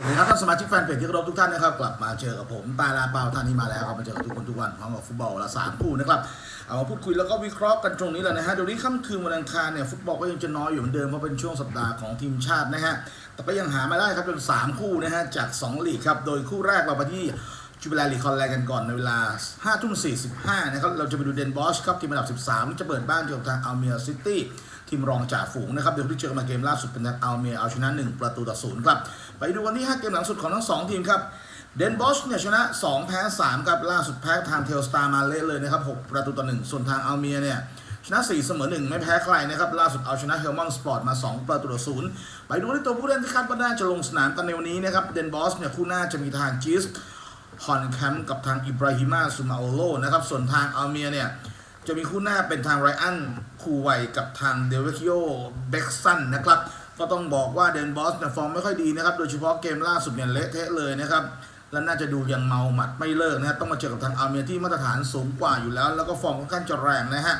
สวัสดีครับท่านสมาชิกแฟนเพจที่เคารพทุกท่านนะครับกลับมาเจอกับผมตาลาเปาท่านนี้มาแล้วครับมาเจอกับทุกคนทุกวันพร้อมกับฟุตบอลละสามคู่นะครับเอามาพูดคุยแล้วก็วิเคราะห์กันตรงนี้เลยนะฮะเดี๋ยวนี้ค่ำคืนวันอังคารเนี่ยฟุตบอลก็ยังจะน้อยอยู่เหมือนเดิมเพราะเป็นช่วงสัปดาห์ของทีมชาตินะฮะแต่ก็ยังหามาได้ครับเป็นสามคู่นะฮะจากสองลีกครับโดยคู่แรกเราไปที่จูบิลาลีคอนแลนกันก่อนในเวลา5ทุ่ม45นะครับเราจะไปดูเดนบอสครับทีมอันดับ 13 จะเปิดบ้านเจอกับทางอัลเมียซิตี้ ทีมรองจ่าฝูงนะครับเดี๋ยวที่เจอกันมาเกมล่าสุดเป็นทางอัลเมียเอาชนะ 1 ประตูต่อศูนย์ครับ ไปดูวันที่5เกมหลังสุดของทั้ง 2 ทีมครับเดนบอสเนี่ยชนะ 2 แพ้3ครับล่าสุดแพ้ทางเทลสตาร์มาเละเลยนะครับ6ประตูต่อ1ส่วนทางอัลเมียเนี่ยชนะ4เสมอ1 ไม่แพ้ใครนะครับล่าสุดเอาชนะเฮลมอนสปอร์ตมา 2 ประตูต่อศูนย์ไปดูที่ตัวผู้เล่นที่คาดว่าน่าจะลงสนามกันในวันนี้นะครับเดนบอสเนี่ยคู่หน้าจะมีทางจิสฮอนแคมป์กับทางอิบราฮิมาซูมาโอโลนะครับส่วนทางอัลเมียเนี่ย จะมีคู่หน้าเป็นทางไรอันคูไวกับทางเดวิคิโอเบ็กซันนะครับ ก็ต้องบอกว่าเดนบอสเนี่ยฟอร์มไม่ค่อยดีนะครับ โดยเฉพาะเกมล่าสุดเนี่ยเละเทะเลยนะครับ และน่าจะดูยังเมาหมัดไม่เลิกนะครับต้องมาเจอกับทางอาร์เมียที่มาตรฐานสูงกว่าอยู่แล้ว แล้วก็ฟอร์มค่อนข้างจะแรงนะฮะ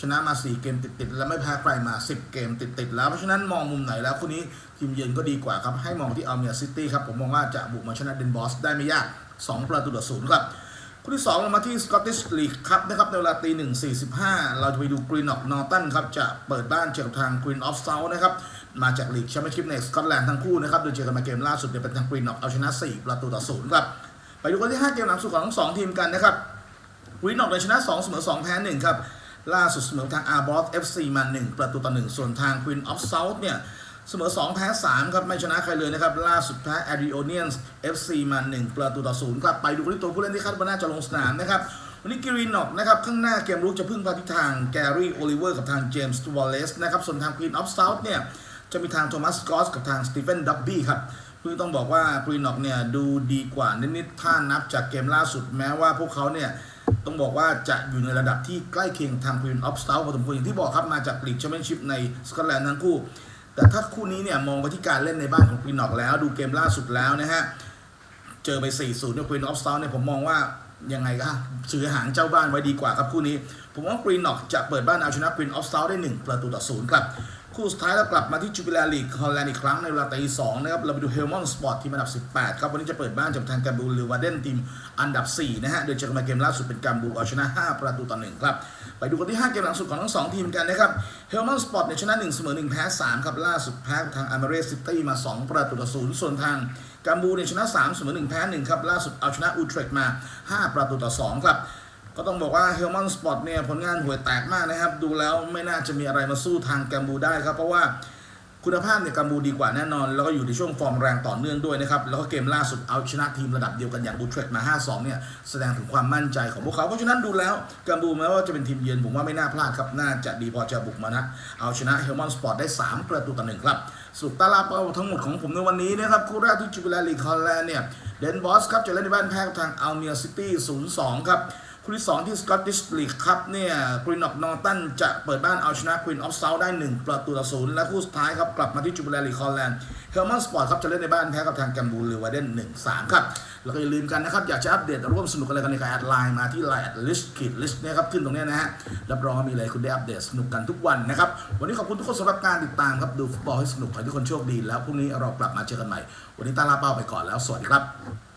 ชนะมา 4 เกมติดๆ และไม่แพ้ใครมา 10 เกมติดๆ แล้ว เพราะฉะนั้นมองมุมไหนแล้วคู่นี้ทีมเยือนก็ดีกว่าครับ ให้มองที่อาร์เมียซิตี้ครับ ผมมองว่าจะบุกมาชนะเดนบอสได้ไม่ยาก 2 ประตูต่อศูนย์ครับ คู่ที่2เรามาที่สกอตติชลีกครับนะครับในเวลาตีหนึ่งสี่สิบห้าเราจะไปดูกรีนออกนอร์ตันครับจะเปิดบ้านเจอกับทางกรีนออฟเซานะครับมาจากลีกแชมเปี้ยนชิพในสกอตแลนด์ทั้งคู่นะครับโดยเจอกันมาเกมล่าสุดเนี่ยเป็นทางกรีนออกเอาชนะ4ประตูต่อศูนย์ครับไปดูกันที่ 5 เกมหลังสุดของทั้งสองทีมกันนะครับกรีนออกเลยชนะ2เสมอ2แพ้1ครับล่าสุดเสมอทางอาร์บอสเอฟซีมา 1 ประตูต่อ1ส่วนทาง Queen of South เนี่ย เสมอ 2 แพ้ 3 ครับ ไม่ชนะใครเลยนะครับ ล่าสุดแพ้ a r i o n i a n s FC มา 1 ประตูต่อ0ครับไปดูที่ตัวผู้เล่นที่คาดว่าน่าจะลงสนามนะครับวันนี้กิรินอกนะครับข้างหน้าเกมรุกจะพึ่งพาทิศทางแกรี่โอลิเวอร์กับทางเจมส์วอลเลสนะครับส่วนทาง Queen of South เนี่ยจะมีทางโทมัสกอสกับทางสตีเฟนดับบี้ครับคือต้องบอกว่ากรีนอกเนี่ยดูดีกว่านิดๆถ้านับจากเกมล่าสุดแม้ว่าพวกเขาเนี่ยต้องบอกว่าจะอยู่ในระดับที่ใกล้เคียงทาง Queen of South พอสมควรอย่างที่บอกครับมาจากลีกแชมเปี้ยนชิพในสกอตแลนด์ทั้งคู่ แต่ถ้าคู่นี้เนี่ยมองไปที่การเล่นในบ้านของควีนอกแล้ว ดูเกมล่าสุดแล้วนะฮะ เจอไป 4-0ด้วยควีนออฟซาวเนี่ยผมมองว่ายังไงก็ซื้อหางเจ้าบ้านไว้ดีกว่าครับคู่นี้ ผมว่ากรีนนอกจะเปิดบ้านเอาชนะควีนออฟซาวได้ 1 ประตูต่อศูนย์ครับ คู่สุดท้ายเรากลับมาที่จูบิลาลีกฮอลแลนด์อีกครั้งในเวลาตีสองนะครับ เราไปดูเฮลมอนสปอร์ตทีมอันดับ 18 ครับ วันนี้จะเปิดบ้านจากทางกัมบูหรือวาเดนทีมอันดับ 4 นะฮะ โดยเจอกันมาเกมล่าสุดเป็นกัมบูเอาชนะ 5 ประตูต่อ1ครับ ไปดูกันที่ 5 เกมหลังสุดของทั้ง 2 ทีมกันนะครับเฮลมอนสปอร์ตเนี่ยชนะ 1 เสมอ 1 แพ้ 3 ครับ ล่าสุดแพ้ทางอเมเรสซิตี้มา 2 ประตูต่อศูนย์ส่วนทางกัมบูเนี่ยชนะ3เสมอ1แพ้1ครับล่าสุดเอาชนะอูเทรกมา 5 ประตูต่อ2ครับ ก็ต้องบอกว่าเฮลมอนสปอร์ตเนี่ยผลงานห่วยแตกมากนะครับ ดูแล้วไม่น่าจะมีอะไรมาสู้ทางกัมบูได้ครับ เพราะว่าคุณภาพเนี่ยกัมบูดีกว่าแน่นอน แล้วก็อยู่ในช่วงฟอร์มแรงต่อเนื่องด้วยนะครับ แล้วก็เกมล่าสุดเอาชนะทีมระดับเดียวกันอย่างบูเทรกมา 5-2 เนี่ย แสดงถึงความมั่นใจของพวกเขา เพราะฉะนั้นดูแล้วกัมบูแม้ว่าจะเป็นทีมเยือนผมว่าไม่น่าพลาดครับ น่าจะดีพอจะบุกมานะ เอาชนะเฮลมอนสปอร์ตได้ 3 ประตูต่อหนึ่งครับสรุปตาราเป้าทั้งหมดของผมในวันนี้นะครับคู่แรกที่จูบิลาลีกฮอลแลนด์เนี่ยเดนบอสครับจะเล่นในบ้านแพ้กับทางอัลเมียซิตี้ 0-2 ครับ คู่ที่ 2 ที่สกอตติชลีกครับเนี่ยกรีนออกนอร์ตันจะเปิดบ้านเอาชนะควีนออฟเซาได้ 1 ประตูต่อศูนย์และคู่สุดท้ายครับกลับมาที่จูบิลารีคอลแลนด์เฮลมันสปอร์ตครับจะเล่นในบ้านแพ้กับทางแกมบูลหรือวาเดน1 3ครับ แล้วก็อย่าลืมกันนะครับ อยากจะอัปเดตร่วมสนุกอะไรกันในการแอดไลน์มาที่ไลน์แอดลิสต์ขีดลิสต์เนี่ยครับขึ้นตรงนี้นะฮะรับรองว่ามีอะไรคุณได้อัปเดตสนุกกันทุกวันนะครับวันนี้ขอบคุณทุกคนสำหรับการติดตามครับดูฟุตบอลให้สนุกขอให้ทุกคนโชคดี แล้วพรุ่งนี้เรากลับมาเจอกันใหม่ วันนี้ตาลาเป้าไปก่อนแล้วสวัสดีครับ